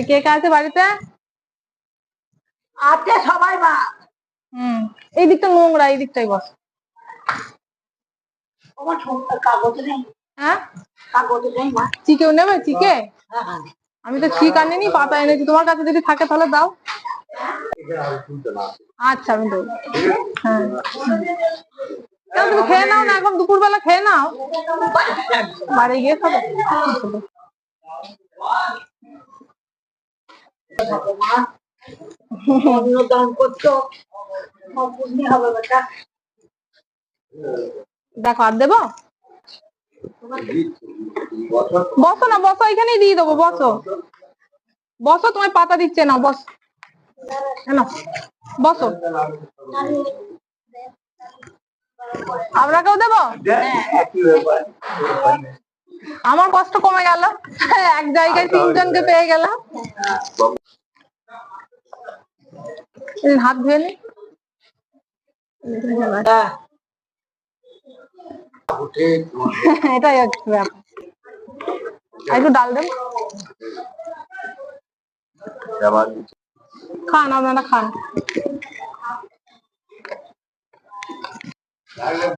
কে কে আছে বাড়িতে? আছে সবাই মা। হুম এই দিকটা নোংরা এই দিকটাই বস। আমার কাগজ নেই। হ্যাঁ? কাগজ নেই মা। চিকেও নেবে? চিকে হ্যাঁ হ্যাঁ আমি তো ঠিক আনিনি পাতা এনেছি। তোমার কাছে যদি থাকে তাহলে দাও। আচ্ছা আমি দেবো। হ্যাঁ। তুমি খেয়ে নাও না এখন দুপুরবেলা খেয়ে নাও। বাড়ি গিয়ে খাবে। দেখো, আর দেবো? বসো না, বসো, এখানেই দিয়ে দেবো, বসো। বসো, তোমায় পাতা দিচ্ছে না, বস। বসো। আপনাকেও দেবো? আমার কষ্ট কমে গেল। এক জায়গায় তিনজনকে পেয়ে গেলাম। হাত ধুয়ে নি। এটাই হচ্ছে ব্যাপার। একটু ডাল দেন। খান আপনারা খান।